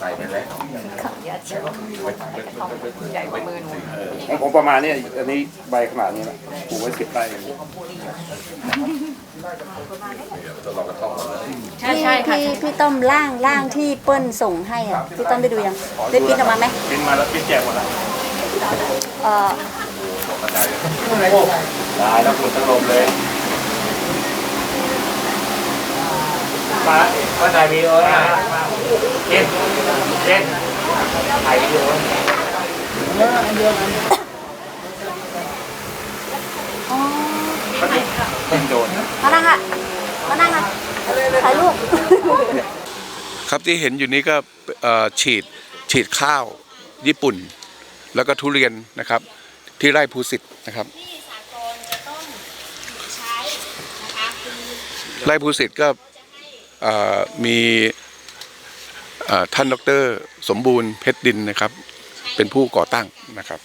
ใส่ไปแล้วอย่าเชื่อใหญ่กว่ามือหนูของผมประมาณเนี้ยอันนี้ใบขนาดนี้แหละปลูกไว้สิบไร่ใช่ใช่ค่ะพี่พี่ต้อมร่างร่างที่เปิ้ลส่งให้อะพี่ต้อมได้ดูยังได้ปริ้นออกมาไหมปริ้นมาแล้วปริ้นแจกหมดแล้วเอ่อได้แล้วคุณต้องลมเลย มาก็ถ่ายวีดีโอนะเล่นเล่นถ่ายวีดีโออ๋อปริ้นโดนมานั่งค่ะมานั่งค่ะถ่ายรูปครับที่เห็นอยู่นี้ก็เอ่อฉีดฉีดข้าวญี่ปุ่น แล้วก็ทุเรียนนะครับ ที่ไร่ภูสิทธิ์นะครับที่สากลจะต้องใช้นะคะคือไร่ภูสิทธิ์ก็เอ่อ มีเอ่อท่านดร สมบูรณ์เพชรดินนะครับ เป็นผู้ก่อตั้งนะครับ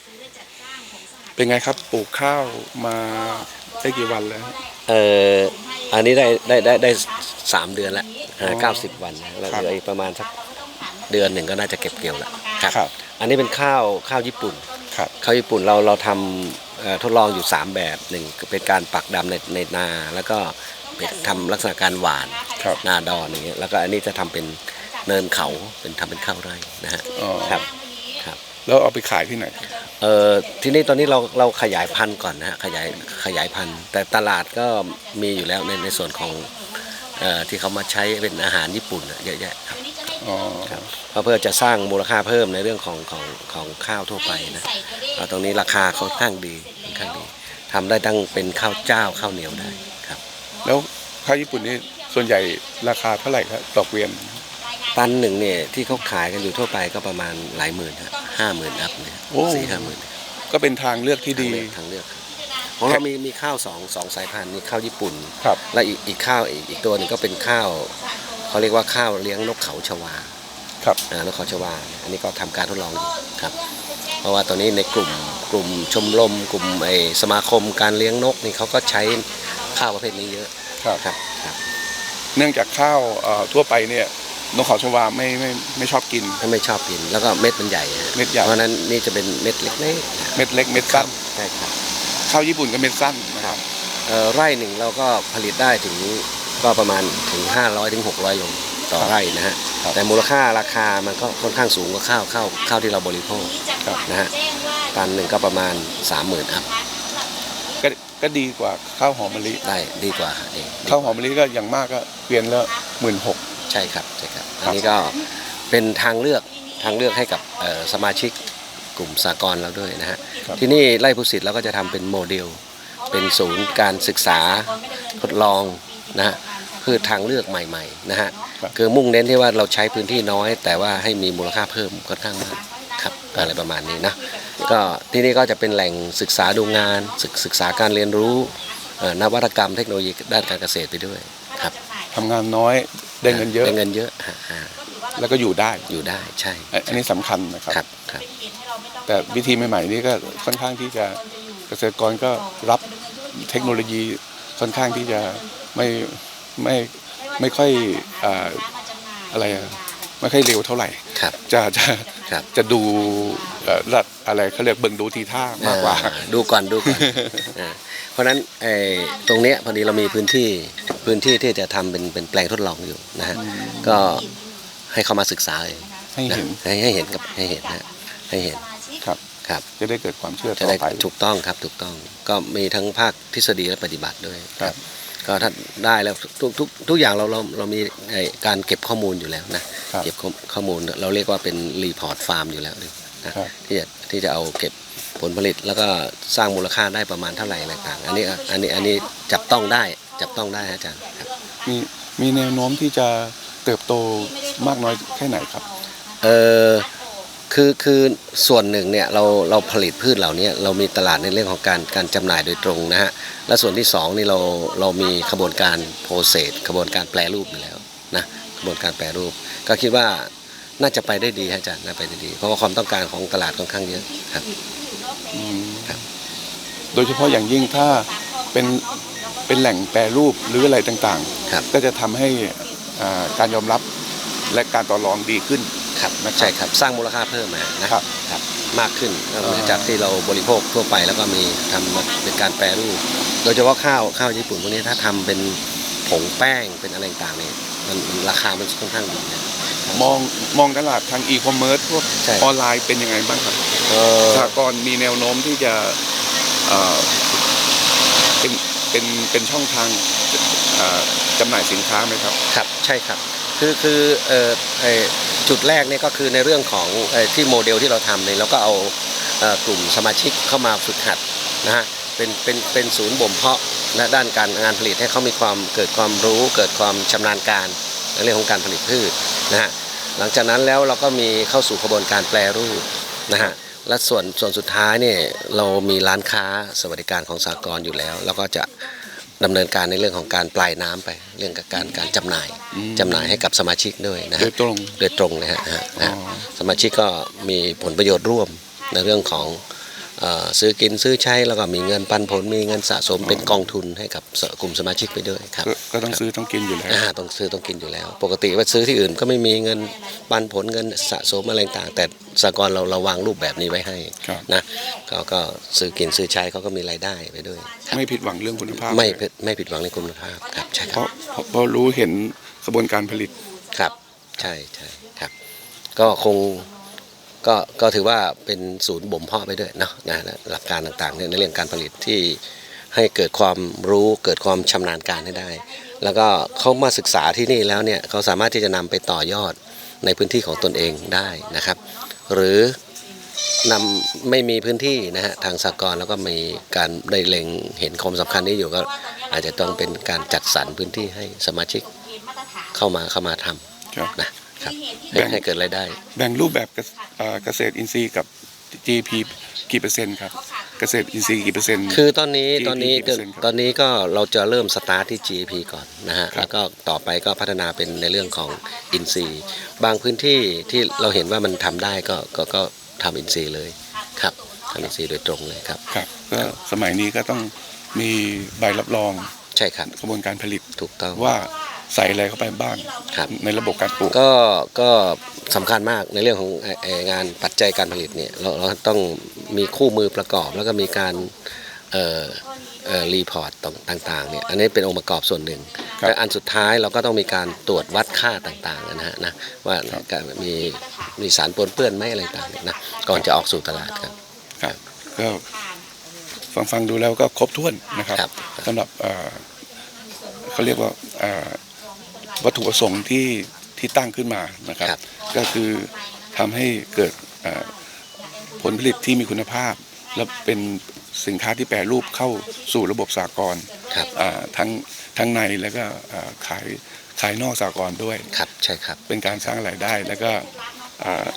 เป็นไงครับปลูกข้าวมาได้กี่วันแล้วเอ่ออันนี้ได้ได้ได้ได้สามเดือนแล้วเก้าสิบวันนะแล้วครับเหลืออีกประมาณสักเดือนหนึ่งก็น่าจะเก็บเกี่ยวแล้วครับครับอันนี้เป็นข้าวข้าวญี่ปุ่นครับข้าวญี่ปุ่นเราเราทำเอ่อทดลองอยู่ 3 แบบหนึ่งเป็นการปักดำในในนา แล้วก็เป็นทำลักษณะการหวาน ครับนาดอนอย่างเงี้ยแล้วก็อันนี้จะทำเป็นเนินเขาเป็นทำเป็นข้าวไร่นะฮะอ๋อครับครับ แล้วเอาไปขายที่ไหนเอ่อที่นี่ตอนนี้เราเราขยายพันธุ์ก่อนนะฮะขยายขยายพันธุ์ แต่ตลาดก็มีอยู่แล้วในในส่วนของเอ่อที่เขามาใช้เป็นอาหารญี่ปุ่นอะเยอะแยะครับอ๋อครับเพราะเพื่อจะสร้างมูลค่าเพิ่มในเรื่องของของของข้าวทั่วไปนะเอาตรงนี้ราคาค่อนข้างดีค่อนข้างดีทำได้ตั้งเป็นข้าวเจ้าข้าวเหนียวได้ครับ แล้วข้าวญี่ปุ่นนี่ ส่วนใหญ่ราคาเท่าไหร่ครับต่อเกวียนตันหนึ่งเนี่ยที่เขาขายกันอยู่ทั่วไปก็ประมาณหลายหมื่นครับห้าหมื่นอัพเนี่ยโอ้ สี่ห้าหมื่นก็เป็นทางเลือกที่ดี ทางเลือกครับของเรามีมีข้าวสองสองสายพันธุ์มีข้าวญี่ปุ่น ครับ และอีกอีกข้าวอีกอีกตัวหนึงก็เป็นข้าวเขาเรียกว่าข้าวเลี้ยงนกเขาชวาครับ อ่านกเขาชวา อันนี้ก็ทำการทดลองอยู่ครับ เพราะว่าตอนนี้ในกลุ่มกลุ่มชมรมกลุ่มไอสมาคมการเลี้ยงนกนี่เขาก็ใช้ข้าวประเภทนี้เยอะครับ ครับครับ เนื่องจากข้าวเอ่อทั่วไปเนี่ยนกเขาชวาไม่ไม่ไม่ชอบกินถ้าไม่ชอบกิน แล้วก็เม็ดมันใหญ่ฮะเม็ดใหญ่เพราะฉะนั้นนี่จะเป็นเม็ดเล็กเม็ดเล็กเม็ดสั้นๆใช่ครับข้าวญี่ปุ่นก็เม็ดสั้นนะครับเอ่อไร่หนึ่งเราก็ผลิตได้ถึงก็ประมาณถึง 500ถึง600โลต่อไร่นะฮะครับแต่มูลค่าราคามันก็ค่อนข้างสูงกว่าข้าวข้าวข้าวที่เราบริโภคครับนะฮะตันหนึ่งก็ประมาณ 30,000อัพ ก็ก็ดีกว่าข้าวหอมมะลิได้ดีกว่าเองข้าวหอมมะลิก็อย่างมากก็เกวียนละหมื่นหกใช่ครับใช่ครับอันนี้ก็เป็นทางเลือกทางเลือกให้กับเอ่อสมาชิกกลุ่มสากลเราด้วยนะฮะครับที่นี่ไร่พุสิทธิ์เราก็จะทำเป็นโมเดล เป็นศูนย์การศึกษาทดลองนะฮะพืชทางเลือกใหม่ๆนะฮะคือมุ่งเน้นที่ว่าเราใช้พื้นที่น้อย แต่ว่าให้มีมูลค่าเพิ่มค่อนข้างมากครับอะไรประมาณนี้นะ ก็ที่นี่ก็จะเป็นแหล่งศึกษาดูงานศึกศึกษาการเรียนรู้เอ่อนวัตกรรมเทคโนโลยีด้านการเกษตรไปด้วยครับทำงานน้อยได้เงินเยอะได้เงินเยอะฮะฮะแล้วก็อยู่ได้อยู่ได้ใช่ อันอันนี้สำคัญนะครับครับครับ แต่วิธีใหม่ๆนี่ก็ค่อนข้างที่จะเกษตรกรก็รับเทคโนโลยีค่อนข้างที่จะไม่ไม่ไม่ค่อยอ่าอะไรอะ ไม่ค่อยเร็วเท่าไหร่ ครับ จะจะครับ จะดูเอ่อรัดอะไรเขาเรียกเบิ่งดูทีท่ามากกว่า เอ่อดูก่อนดูก่อนอ่าเพราะฉะนั้นไอ้ตรงเนี้ยพอดีเรามีพื้นที่พื้นที่ที่จะทำเป็นเป็นแปลงทดลองอยู่นะฮะก็ให้เขามาศึกษาเองให้เห็นนะให้ให้เห็นกับให้เห็นนะให้เห็นครับ ครับ จะได้เกิดความเชื่อจะต่อได้ไป ถูกต้องครับถูกต้องก็มีทั้งภาคทฤษฎีและปฏิบัติด้วยครับ ก็ถ้าได้แล้วทุกทุกทุกอย่างเราเราเรามีไอ้การเก็บข้อมูลอยู่แล้วนะครับเก็บข้อข้อมูลเราเรียกว่าเป็นรีพอร์ตฟาร์มอยู่แล้วนะครับที่จะที่จะเอาเก็บผลผลิตแล้วก็สร้างมูลค่าได้ประมาณเท่าไหร่อะไรต่างๆอันนี้อันนี้อันนี้จับต้องได้จับต้องได้ฮะอาจารย์ครับมีมีแนวโน้มที่จะเติบโตมากน้อยแค่ไหนครับเออ คือคือส่วนหนึ่งเนี่ยเราเราผลิตพืชเหล่านี้เรามีตลาดในเรื่องของการการจำหน่ายโดยตรงนะฮะและส่วนที่สองนี่เราเรามีขบวนการโปรเซสขบวนการแปรรูปอยู่แล้วนะขบวนการแปรรูป ก็คิดว่าน่าจะไปได้ดีฮะอาจารย์น่าไปได้ดี เพราะว่าความต้องการของตลาดค่อนข้างเยอะครับอืมครับโดยเฉพาะอย่างยิ่งถ้าเป็นเป็นแหล่งแปรรูปหรืออะไรต่างครับ ๆ ก็จะทำให้อ่าการยอมรับและการต่อรองดีขึ้น ครับนะครับ ใช่ครับสร้างมูลค่าเพิ่มมานะครับครับมากขึ้นนอกจากที่เราบริโภคทั่วไปแล้วก็มีทำมาเป็นการแปรรูป โดยเฉพาะข้าวข้าวญี่ปุ่นพวกนี้ถ้าทำเป็นผงแป้งเป็นอะไรต่างๆเนี่ยมันมันราคามันค่อนข้างดีนะ มองมองตลาดทางอีคอมเมิร์ซพวกใช่ ออนไลน์เป็นยังไงบ้างครับเอ่อสหกรณ์มีแนวโน้มที่จะเอ่อเป็นเป็นเป็นช่องทางเอ่อจำหน่ายสินค้าไหมครับ ครับใช่ครับ คือคือเอ่อเอ่อ จุดแรกเนี่ยก็คือในเรื่องของอที่โมเดลที่เราทำเนี่ยเราก็เอากลุ่มสมาชิกเข้ามาฝึกหัดนะฮะเป็นเป็นเป็นศูนย์บ่มเพาะและด้านการงานผลิตให้เขามีความเกิดความรู้เกิดความชำนาญการในเรื่องของการผลิตพืชนะฮะหลังจากนั้นแล้วเราก็มีเข้าสู่กระบวนการแปรรูปนะฮะและส่วนส่วนสุดท้ายเนี่ยเรามีร้านค้าสวัสดิการของสากลอยู่แล้ว แล้วก็จะ ดำเนินการในเรื่องของการปลายน้ำไป เรื่องกับการการจำหน่ายอืมจำหน่ายให้กับสมาชิกด้วยนะโดฮะยตรงโดยตรงเลยฮะฮะฮะอ๋อสมาชิกก็มีผลประโยชน์ร่วมในเรื่องของเอ่อ ซื้อกินซื้อใช้แล้วก็มีเงินปันผลมีเงินสะสมเป็นกองทุนให้กับสกลุ่มสมาชิกไปด้วยครับก็ก็ต้องซื้อต้องกินอยู่แล้วอ่าต้องซื้อต้องกินอยู่แล้ว ปกติว่าซื้อที่อื่นก็ไม่มีเงินปันผลเงินสะสมอะไรต่าง แต่สากลเราเราวางรูปแบบนี้ไว้ให้ครับนะเขาก็ซื้อกินซื้อใช้เขาก็มีรายได้ไปด้วยครับไม่ผิดหวังเรื่องคุณภาพ ไม่ผิดไม่ผิดหวังในคุณภาพครับใช่คเพรับราะเพราะเพราะรู้เห็นกระบวนการผลิตครับ ใช่ใช่ครับ ก็คง ก็ก็ถือว่าเป็นศูนย์บ่มเพาะไปด้วยเนาะนะนะหลักการต่างๆเนี่ยในเรื่องการผลิตที่ให้เกิดความรู้เกิดความชำนาญการให้ได้ แล้วก็เขามาศึกษาที่นี่แล้วเนี่ยเขาสามารถที่จะนำไปต่อยอดในพื้นที่ของตนเองได้นะครับ หรือนำไม่มีพื้นที่นะฮะทางสากลแล้วก็มีการได้เล็งเห็นความสำคัญนี้อยู่ก็อาจจะต้องเป็นการจัดสรรพื้นที่ให้สมาชิกเข้ามาเข้ามาทำครับนะ ครับให้ให้เกิดรายได้ แบ่งรูปแบบเกษเอ่อเกษตรอินทรีย์กับ GP กี่เปอร์เซ็นต์ครับ เกษตรอินทรีย์กี่เปอร์เซ็นต์ คือตอนนี้ GDP ตอนนี้กี่เปอร์เซ็นต์ครับตอนนี้ก็เราจะเริ่มสตาร์ทที่ GP ก่อนนะฮะ ครับแล้วก็ต่อไปก็พัฒนาเป็นในเรื่องของอินซีย์บางพื้นที่ที่เราเห็นว่ามันทำได้ก็ก็ก็ทำอินซีย์เลยครับทำอินซีย์โดยตรงเลยครับ ครับก็สมัยนี้ก็ต้องมีใบรับรอง ใช่ครับกระบวนการผลิตถูกต้องว่าใส่อะไรเข้าไปบ้างครับในระบบการปลูกก็ก็สำคัญมากในเรื่องของเอ่อเอ่องานปัจจัยการผลิตเนี่ยเราเราต้องมีคู่มือประกอบแล้วก็มีการเอ่อเอ่อรีพอร์ตต่างๆเนี่ยอันนี้เป็นองค์ประกอบส่วนหนึ่งครับแต่อันสุดท้ายเราก็ต้องมีการตรวจวัดค่าต่างๆนะฮะนะว่าครับการมีมีสารปนเปื้อนไหมอะไรต่างๆเนี่ยนะก่อนจะออกสู่ตลาดครับครับก็ฟังฟังดูแล้วก็ครบถ้วนนะครับครับสำหรับ เอ่อเขาเรียกว่าเอ่อวัตถุประสงค์ที่ที่ตั้งขึ้นมานะครับครับก็คือทำให้เกิดเอ่อผลผลิตที่มีคุณภาพ และเป็นสินค้าที่แปรรูปเข้าสู่ระบบสากลครับอ่าทั้งทั้งในแล้วก็อ่าขายขายนอกสากลด้วยครับใช่ครับ เป็นการสร้างรายได้แล้วก็อ่า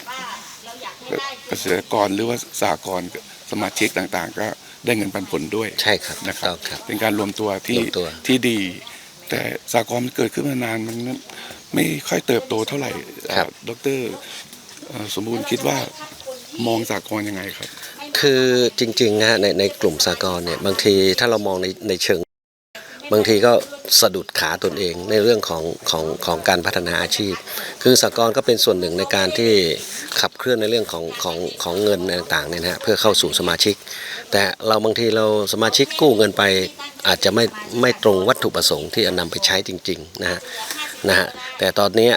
เกษตรกรหรือว่าสหกรณ์สมาชิกต่างๆ ก็ได้เงินปันผลด้วยใช่ครับนะคถูกรับต้องครับ เป็นการรวมตัวที่รวมตัวที่ดี แต่สหกรณ์มันเกิดขึ้นมานานมันไม่ค่อยเติบโตเท่าไหร่อ่าดรเอ่อสมบูรณ์คิดว่ามองสหกรณ์ยังไงครับ คือจริงๆนะฮะในในกลุ่มสากลเนี่ยบางทีถ้าเรามองในในเชิง บางทีก็ สะดุดขาตนเองในเรื่องของของของการพัฒนาอาชีพ คือสากลก็เป็นส่วนหนึ่งในการที่ขับเคลื่อนในเรื่องของของของเงินต่างๆเนี่ยนะฮะเพื่อเข้าสู่สมาชิก แต่เราบางทีเราสมาชิกกู้เงินไปอาจจะไม่ไม่ตรงวัตถุประสงค์ที่จะนำไปใช้จริงๆนะฮะนะฮะแต่ตอนนี้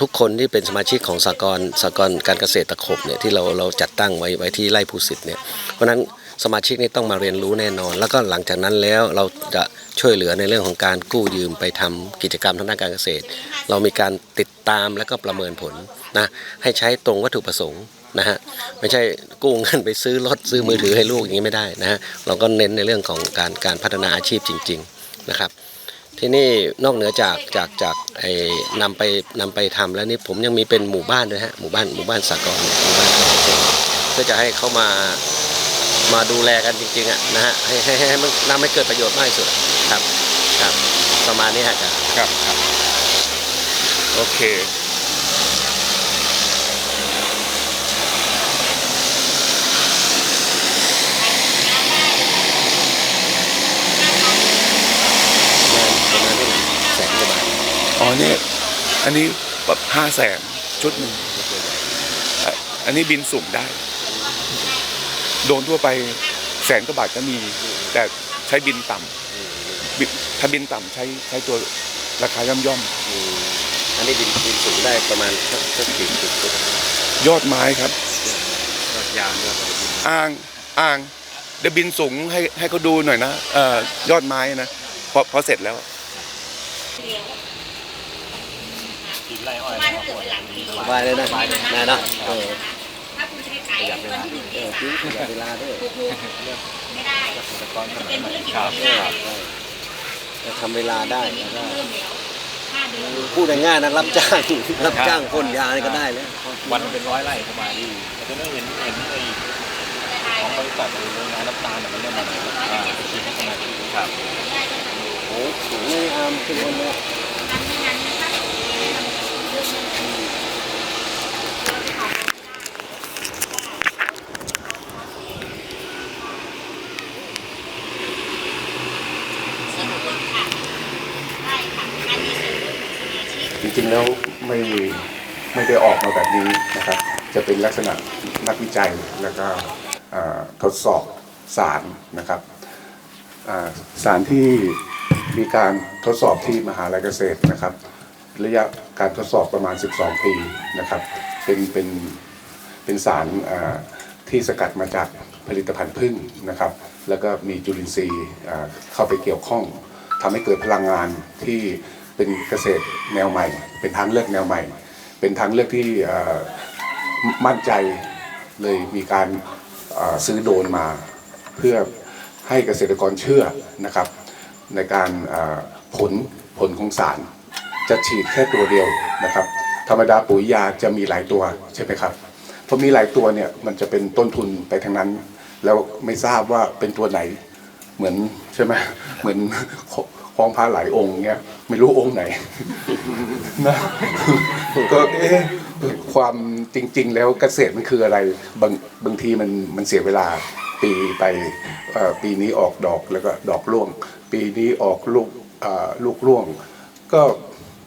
ทุกคนที่เป็นสมาชิกของสากลสากลการเกษตรตะขบเนี่ยที่เราเราจัดตั้งไว้ไว้ที่ไร่ภูสิทธิ์เนี่ยเพราะฉะนั้นสมาชิกนี่ต้องมาเรียนรู้แน่นอน แล้วก็หลังจากนั้นแล้วเราจะ ช่วยเหลือในเรื่องของการกู้ยืมไปทำกิจกรรมทางด้านการเกษตร เรามีการติดตามแล้วก็ประเมินผลนะให้ใช้ตรงวัตถุประสงค์นะฮะไม่ใช่กู้เงินไปซื้อรถซื้อมือถือให้ลูกอย่างนี้ไม่ได้นะฮะเราก็เน้นในเรื่องของการการพัฒนาอาชีพจริง ๆนะครับ ที่นี่นอกเหนือจากจากจากไอ้นำไปนำไปทำแล้วนี่ผมยังมีเป็นหมู่บ้านด้วยฮะหมู่บ้านหมู่บ้านสากลหมู่บ้านเกษตรเพื่อจะให้เขามามาดูแลกันจริงๆอะนะฮะให้ให้ให้ให้มันนำให้เกิดประโยชน์มากที่สุด ครับ ครับ ประมาณนี้ฮะอาจารย์ครับครับ โอเค ประมาณนี้แสนกว่าบาทอ๋อเนี่ยอันนี้แบบห้าแสนชุดหนึ่งอะอันนี้บินสูงได้ โดนทั่วไปแสนกว่าบาทก็มี แต่ใช้บินต่ำบิน ถ้าบินต่ำใช้ใช้ตัวราคาย่อมย่อมอืมอันนี้บินบินสูงได้ประมาณสักสักกี่จุดจุดๆยอดไม้ครับยอดยางยอดอะไรบินอ่างอ่างเดี๋ยวบินสูงให้ให้เขาดูหน่อยนะเอ่อยอดไม้นะพอพอเสร็จแล้วมาถ้าเกิดเป็นหลังปีสบายเลยนะนายเนาะเออถ้าคุณจะไปขายวันที่หนึ่งเมเออษาจริงประหยัดเวลาด้วยถูกๆไม่ได้เป็นธุรกิจปีหน้าเลยจะ ทำเวลาได้แล้วก็เริ่มแล้วห้าเดือนพูดง่ายๆนะรับจ้างรับจ้างพ่นยานี่ก็ได้แล้ววันเป็นร้อยไร่ประมาณนี้แต่จะไม่เห็นเห็นไอ้ของบริษัทหรือโรงงานน้ำตาลเนี่ยมันเริ่มมาแล้วอ่าฉีดเข้ามาที่ครับโอ้สูงเลยอามขึ้นบนเลยอันนี้นั้นนะคะสนุกมากค่ะได้ค่ะอันนี้คือสมาชิก จ ริงๆแล้วไม่ไม่ได้ออกมาแบบนี้นะครับ จะเป็นลักษณะนักวิจัยแล้วก็ทดสอบสารนะครับสารที่มีการทดสอบที่มหาลัยเกษตรนะครับ ระยะการทดสอบประมาณ 12 ปีนะครับ เป็นเป็นเป็นสารที่สกัดมาจากผลิตภัณฑ์พึ่งนะครับ แล้วก็มีจุลินทรีย์เข้าไปเกี่ยวข้องทำให้เกิดพลังงานที่ เป็นเกษตรแนวใหม่ เป็นทางเลือกแนวใหม่ เป็นทางเลือกที่มั่นใจเลยมีการซื้อโดนมา เพื่อให้เกษตรกรเชื่อนะครับ ในการผลผลของสาร จะฉีดแค่ตัวเดียวนะครับ ธรรมดาปุ๋ยยาจะมีหลายตัวใช่ไหมครับพอมีหลายตัวเนี่ยมันจะเป็นต้นทุนไปทั้งนั้น แล้วไม่ทราบว่าเป็นตัวไหนเหมือนใช่ไหมเหมือน คลองพาหลายองค์เงี้ยไม่รู้องค์ไหนนะก็เอ๊ะความจริง ๆ แล้วเกษตรมันคืออะไรบางบางทีมันมันเสียเวลาปีไปปีนี้ออกดอกแล้วก็ดอกร่วง ปีนี้ออกลูกลูกร่วง ก็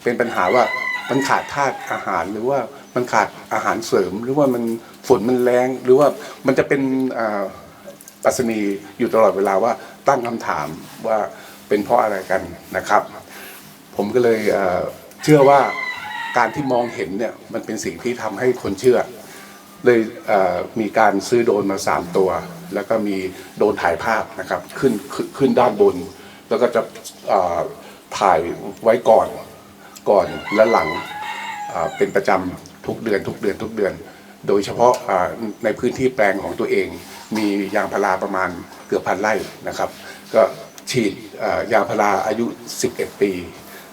เป็นปัญหาว่ามันขาดธาตุอาหารหรือว่ามันขาดอาหารเสริม หรือว่ามันฝนมันแรงหรือว่ามันจะเป็นปัสนีอยู่ตลอดเวลาว่าตั้งคำถามว่า เป็นเพราะอะไรกันนะครับ ผมก็เลยเชื่อว่าการที่มองเห็นเนี่ยมันเป็นสิ่งที่ทำให้คนเชื่อ เลยมีการซื้อโดนมา 3 ตัว แล้วก็มีโดนถ่ายภาพนะครับขึ้นขึ้นด้านบน แล้วก็จะถ่ายไว้ก่อนก่อนและหลังเป็นประจำทุกเดือน ทุกเดือนทุกเดือน โดยเฉพาะในพื้นที่แปลงของตัวเอง มียางพาราประมาณเกือบพันไร่นะครับ ก็ ฉีดยาพาราอายุ 11 ปี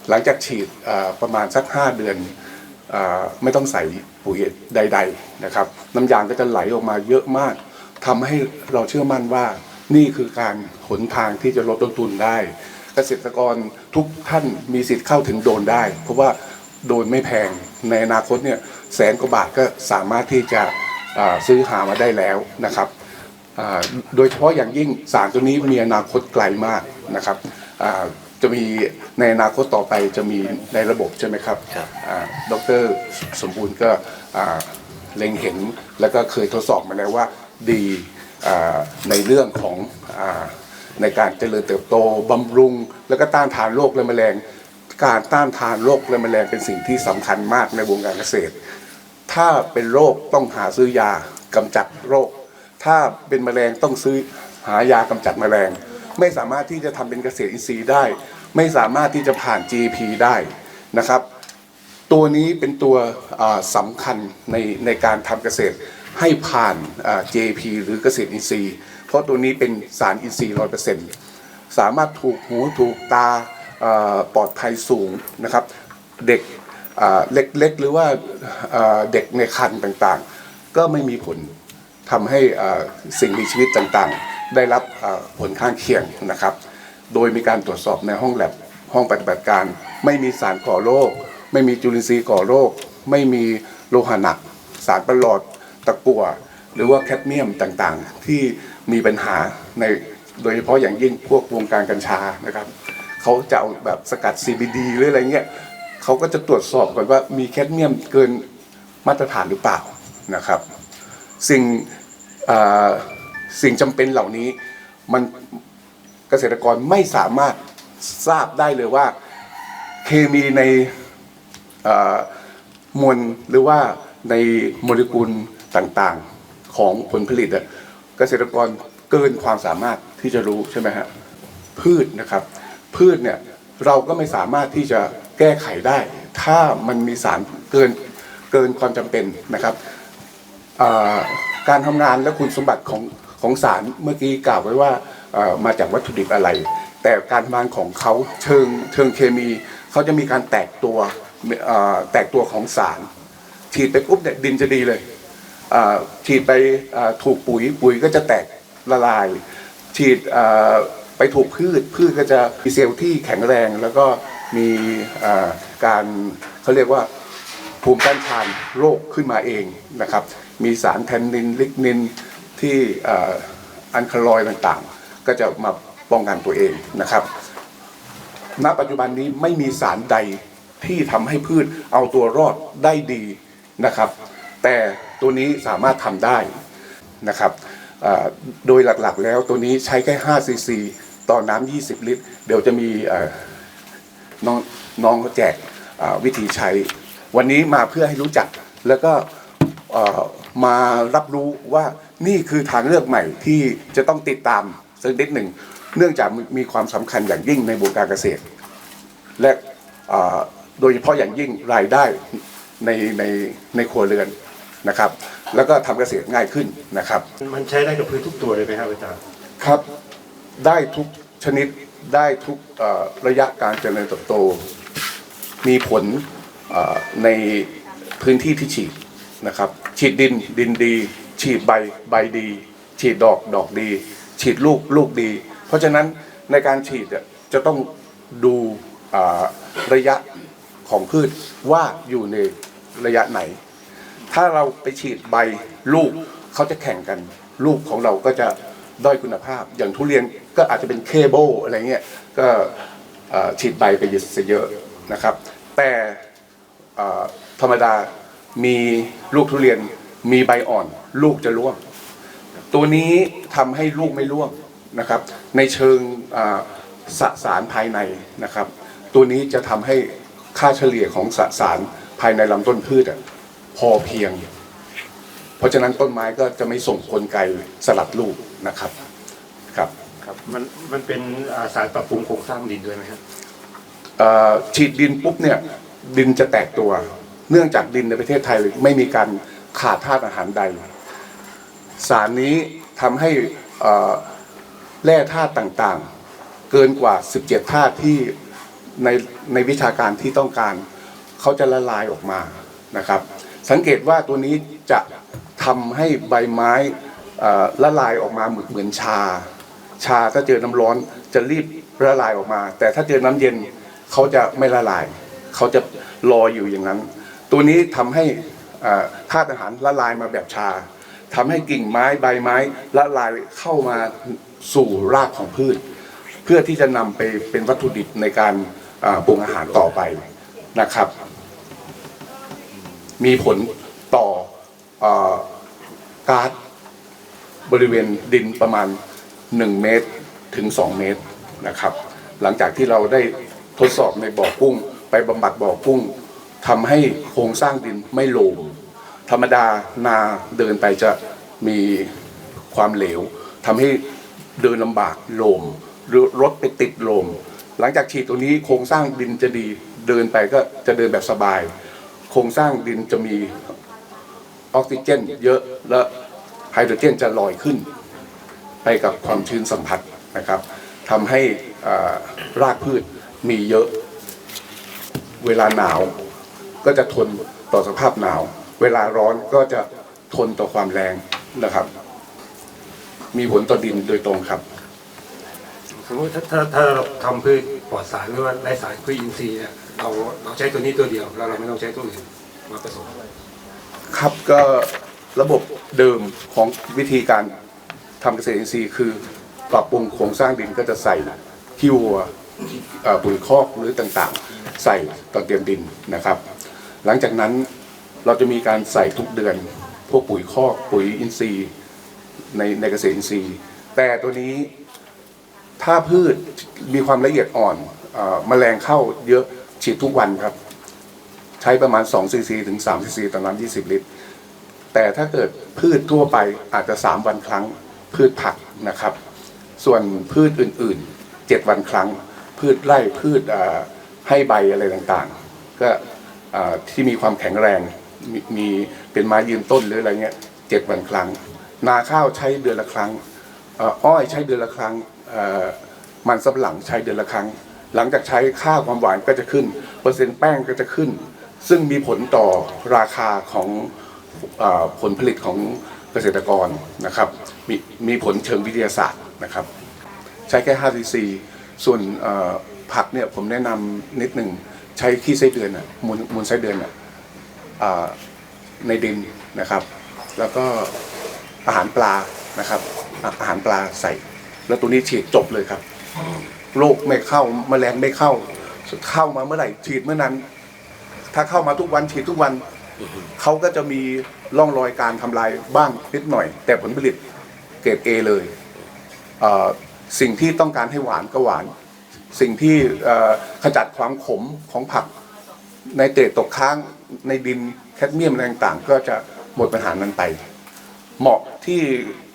หลังจากฉีดประมาณสัก 5 เดือนอไม่ต้องใส่ปุ๋ยใด ๆนะครับ น้ำยางก็จะไหลออกมาเยอะมากทำให้เราเชื่อมั่นว่านี่คือการหนทางที่จะลดต้นทุนได้ เกษตรกรทุกท่านมีสิทธิ์เข้าถึงโดนได้ เพราะว่าโดนไม่แพงในอนาคตเนี่ยแสนกว่าบาทก็สามารถที่จะซื้อหามาได้แล้วนะครับ โดยเฉพาะอย่างยิ่งสารตัวนี้มีอนาคตไกลมากนะครับอ่าจะมีในอนาคตต่อไปจะมีในระบบใช่ไหมครับครับอ่าดรสมบูรณ์ก็อ่าเล็งเห็นแล้วก็เคยทดสอบมาแล้วว่าดีอ่าในเรื่องของอาในการเจริญเติบโตบำรุง แล้วก็ต้านทานโรคและแมลง การต้านทานโรคและแมลงเป็นสิ่งที่สำคัญมากในวงการเกษตร ถ้าเป็นโรคต้องหาซื้อยากำจัดโรค ถ้าเป็นแมลงต้องซื้อหายากำจัดแมลง ไม่สามารถที่จะทำเป็นเกษตรอินทรีย์ได้ ไม่สามารถที่จะผ่าน GP ได้นะครับ ตัวนี้เป็นตัวอ่าสำคัญในในการทำเกษตรให้ผ่าน JP หรือเกษตรอินทรีย์ เพราะตัวนี้เป็นสารอินทรีย์ร้อยเปอร์เซ็นต์สามารถถูกหูถูกตาปลอดภัยสูงนะครับ เด็กเล็กๆหรือว่าอ่าเด็กในครรภ์ต่างๆ ก็ไม่มีผล ทำให้สิ่งมีชีวิตต่างๆ ได้รับผลข้างเคียงนะครับ โดยมีการตรวจสอบในห้องแลบห้องปฏิบัติการ ไม่มีสารก่อโรคไม่มีจุลินทรีย์ก่อโรคไม่มีโลหะหนัก สารประหลอดตะกั่วหรือว่าแคดเมียมต่างๆ ที่มีปัญหาในโดยเฉพาะอย่างยิ่งพวกวงการกัญชานะครับเขาจะเอาแบบสกัด CBD หรืออะไรเงี้ยเขาก็จะตรวจสอบก่อนว่ามีแคดเมียมเกินมาตรฐานหรือเปล่านะครับ สิ่งสิ่งจำเป็นเหล่านี้มันเกษตรกรไม่สามารถทราบได้เลยว่าเคมีในมวลหรือว่าในโมเลกุลต่างๆของผลผลิตเกษตรกรเกินความสามารถที่จะรู้ใช่ไหมฮะพืชนะครับ พืชเนี่ยเราก็ไม่สามารถที่จะแก้ไขได้ ถ้ามันมีสารเกินเกินความจำเป็นนะครับ การทำงานและคุณสมบัติของของสารเมื่อกี้กล่าวไว้ว่ามาจากวัตถุดิบอะไร แต่การทำงานของเขาเชิงเชิงเคมีเขาจะมีการแตกตัวแตกตัวของสารฉีดไปปุ๊บเนี่ยดินจะดีเลยฉีดไปถูกปุ๋ยปุ๋ยก็จะแตกละลาย ฉีดไปถูกพืชพืชก็จะมีเซลล์ที่แข็งแรง แล้วก็มีการเขาเรียกว่าภูมิต้านทานโรคขึ้นมาเองนะครับ มีสารแทนนินลิกนินที่อันคลอยต่างๆ ก็จะมาป้องกันตัวเองนะครับ ณ ปัจจุบันนี้ไม่มีสารใดที่ทำให้พืชเอาตัวรอดได้ดีนะครับ แต่ตัวนี้สามารถทำได้นะครับโดยหลักๆแล้วตัวนี้ใช้แค่5ซีซีต่อน้ำ20 ลิตร เดี๋ยวจะมีน้องน้องแจกวิธีใช้ วันนี้มาเพื่อให้รู้จักแล้วก็ มารับรู้ว่านี่คือทางเลือกใหม่ที่จะต้องติดตามสักนิดหนึ่ง เนื่องจากมีความสำคัญอย่างยิ่งในวงการเกษตร และอ่าโดยเฉพาะอย่างยิ่งรายได้ในในในครัวเรือนนะครับ แล้วก็ทำเกษตรง่ายขึ้นนะครับ มันใช้ได้กับพืชทุกตัวเลยไหมครับอาจารย์ครับได้ทุกชนิดได้ทุกเอ่อระยะการเจริญเติบโต มีผลเอ่อในพื้นที่ที่ฉีดนะครับ ฉีดดินดินดี ฉีดใบใบดี ฉีดดอกดอกดี ฉีดลูกลูกดี เพราะฉะนั้นในการฉีดจะต้องดูระยะของพืชว่าอยู่ในระยะไหน ถ้าเราไปฉีดใบลูกเขาจะแข่งกัน ลูกของเราก็จะด้อยคุณภาพ อย่างทุเรียนก็อาจจะเป็นเคเบิลอะไรเงี้ยก็ฉีดใบไปเยอะนะครับ แต่ธรรมดา มีลูกทุเรียนมีใบอ่อน ลูกจะร่วง ตัวนี้ทำให้ลูกไม่ร่วงนะครับ ในเชิงอ่าสสารภายในนะครับ ตัวนี้จะทำให้ค่าเฉลี่ยของสสารภายในลำต้นพืชอะพอเพียง เพราะฉะนั้นต้นไม้ก็จะไม่ส่งกลไกสลัดลูกนะครับครับครับมันมันเป็นอ่าสารปรับปรุงโครงสร้างดินด้วยไหมครับเอ่อฉีดดินปุ๊บเนี่ยดินจะแตกตัว เนื่องจากดินในประเทศไทยไม่มีการขาดธาตุอาหารใด สารนี้ทำให้แร่ธาตุต่างๆ เกินกว่า 17ธาตุที่ในในวิชาการที่ต้องการ เขาจะละลายออกมานะครับ สังเกตว่าตัวนี้จะทำให้ใบไม้ละลายออกมาเหมือนเหมือนชา ชาถ้าเจอน้ำร้อนจะรีบละลายออกมา แต่ถ้าเจอน้ำเย็นเขาจะไม่ละลาย เขาจะรออยู่อย่างนั้น ตัวนี้ทำให้ธาตุอาหารละลายมาแบบชาทำให้กิ่งไม้ใบไม้ละลายเข้ามาสู่รากของพืช เพื่อที่จะนำไปเป็นวัตถุดิบในการปรุงอาหารต่อไปนะครับ มีผลต่อออก๊าซบริเวณดินประมาณ 1 เมตรถึง 2 เมตรนะครับ หลังจากที่เราได้ทดสอบในบ่อกุ้ง ไปบำบัดบ่อกุ้ง ทำให้โครงสร้างดินไม่โลมธรรมดานาเดินไปจะมีความเหลวทำให้เดินลำบากโลมหรือรถไปติดโลม หลังจากฉีดตัวนี้โครงสร้างดินจะดีเดินไปก็จะเดินแบบสบาย โครงสร้างดินจะมีออกซิเจน เยอะและไฮโดรเจนจะลอยขึ้น ไปกับความชื้นสัมผัสนะครับทำให้รากพืชมีเยอะเวลาหนาว ก็จะทนต่อสภาพหนาว เวลาร้อนก็จะทนต่อความแรงนะครับ มีผลต่อดินโดยตรงครับสมมติถ้าถ้าถ้าเราทำพืชปลอดสารหรือว่าไร้สารพืชอินทรีย์เนี่ยเราเราใช้ตัวนี้ตัวเดียวแล้วเราไม่ต้องใช้ตัวอื่นมาผสมครับก็ระบบเดิมของวิธีการทำเกษตรอินทรีย์ คือปรับปรุงโครงสร้างดินก็จะใส่ขี้วัวเอ่อปุ๋ยคอกหรือต่างๆ ใส่ตอนเตรียมดินนะครับ หลังจากนั้นเราจะมีการใส่ทุกเดือน พวกปุ๋ยคอกปุ๋ยอินทรีย์ในในเกษตรอินทรีย์ แต่ตัวนี้ถ้าพืชมีความละเอียดอ่อนอ่อแมลงเข้าเยอะฉีดทุกวันครับ ใช้ประมาณ2ซีซีถึง3ซีซีต่อน้ำ20 ลิตร แต่ถ้าเกิดพืชทั่วไปอาจจะ 3 วันครั้ง พืชผักนะครับ ส่วนพืชอื่นๆ 7 วันครั้ง พืชไร่พืชให้ใบอะไรต่างๆ ก็ ที่มีความแข็งแรงมมีเป็นไม้ยืนต้นหรืออะไรเงี้ยเจ็ดวันครั้ง นาข้าวใช้เดือนละครั้งอ้อยใช้เดือนละครั้งมันสำปะหลังใช้เดือนละครั้ง หลังจากใช้ค่าวความหวานก็จะขึ้น เปอร์เซ็นต์แป้งก็จะขึ้น ซึ่งมีผลต่อราคาของอผลผลิตของเกษตรกรนะครับ มีมีผลเชิงวิทยาศาสตร์นะครับ ใช้แค่5 cc ส่วนเอ่อผักเนี่ยผมแนะนำนิดหนึ่ง ใช้ขี้ไส้เดือนอะมูลมูลไส้เดือนอะในดินนะครับ แล้วก็อาหารปลานะครับ อาหารปลาใส่ แล้วตัวนี้ฉีดจบเลยครับโรคไม่เข้าแมลงไม่เข้าเข้ามาเมื่อไหร่ฉีดเมื่อนั้น ถ้าเข้ามาทุกวันฉีดทุกวันเขาก็จะมีร่องรอยการทำลายบ้างนิดหน่อย แต่ผลผลิตเกรด A เลยสิ่งที่ต้องการให้หวานก็หวาน สิ่งที่ขจัดความขมของผักในเตรดตกค้างในดินแคดเมียมอะไรต่างๆ ก็จะหมดปัญหานั้นไป เหมาะที่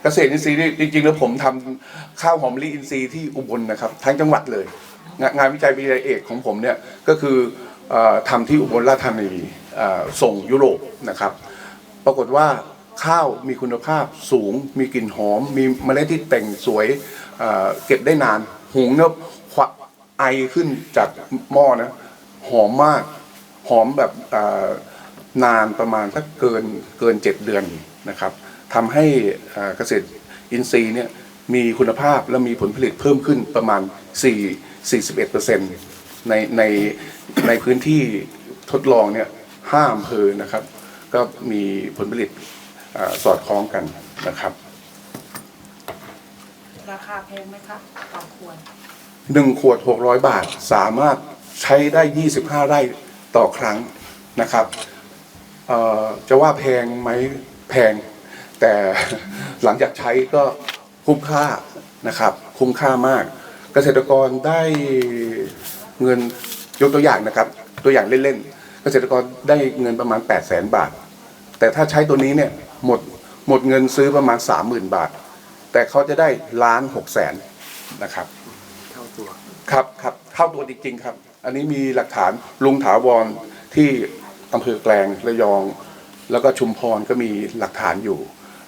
เกษตรอินทรีย์นี่จริงๆ แล้วผมทำข้าวหอมมะลิอินทรีย์ที่อุบลนะครับ ทั้งจังหวัดเลย งานงานวิจัยวิจัยเอกของผมเนี่ยก็คืออ่อทำที่อุบลราชธานีส่งยุโรปนะครับ ปรากฏว่าข้าวมีคุณภาพสูง มีกลิ่นหอม มีเมล็ดที่แต่งสวยเก็บได้นาน หุงเนี่ย ไอขึ้นจากหม้อนะ หอมมาก หอมแบบนานประมาณสักเกินเกินเจ็ดเดือนนะครับทำให้เกษตรอินทรีย์เนี่ยมีคุณภาพและมีผลผลิตเพิ่มขึ้นประมาณ 4 41%ในในในพื้นที่ทดลองเนี่ยห้าอำเภอนะครับ ก็มีผลผลิตอสอดคล้องกันนะครับ ราคาแพงไหมคะต่อควร หนึ่งขวด 600 บาท สามารถใช้ได้ 25 ไร่ต่อครั้งนะครับจะว่าแพงไหมแพง แต่หลังจากใช้ก็คุ้มค่านะครับ คุ้มค่ามาก เกษตรกรได้เงินยกตัวอย่างนะครับ ตัวอย่างเล่นๆ เกษตรกรได้เงินประมาณ 8 0 0 0 0 0บาท แต่ถ้าใช้ตัวนี้เนี่ยหมดหมดเงินซื้อประมาณ 30,000 บาท แต่เขาจะได้ล้านหกแสนนะครับ ครับครับเท่าตัวจริงๆครับ อันนี้มีหลักฐานลุงถาวรที่อำเภอแกลงระยอง แล้วก็ชุมพรก็มีหลักฐานอยู่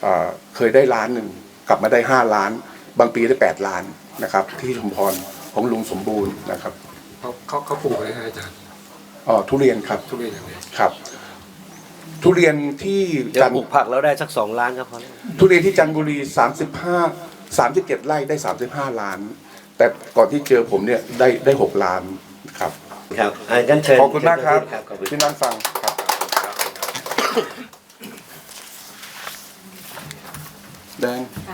เอ่อเคยได้ล้านหนึ่งกลับมาได้ห้าล้าน บางปีได้แปดล้านนะครับ ที่ชุมพรของลุงสมบูรณ์นะครับเขาเขาเขาปลูกอะไรให้อาจารย์อ๋อทุเรียนครับ ทุเรียนอย่างเดียวครับ ทุเรียนที่เดี๋ยวจันทปลูกผักแล้วได้สักสองล้านครับพอแล้วทุเรียนที่จันทบุรีสามสิบห้าสามสิบเจ็ดไร่ได้สามสิบห้าล้าน แต่ก่อนที่เจอผมเนี่ยได้ได้หกล้านครับครับอ่างั้นเชิญขอบคุณมากครับขอบคุณที่นั่งฟังครับ แดง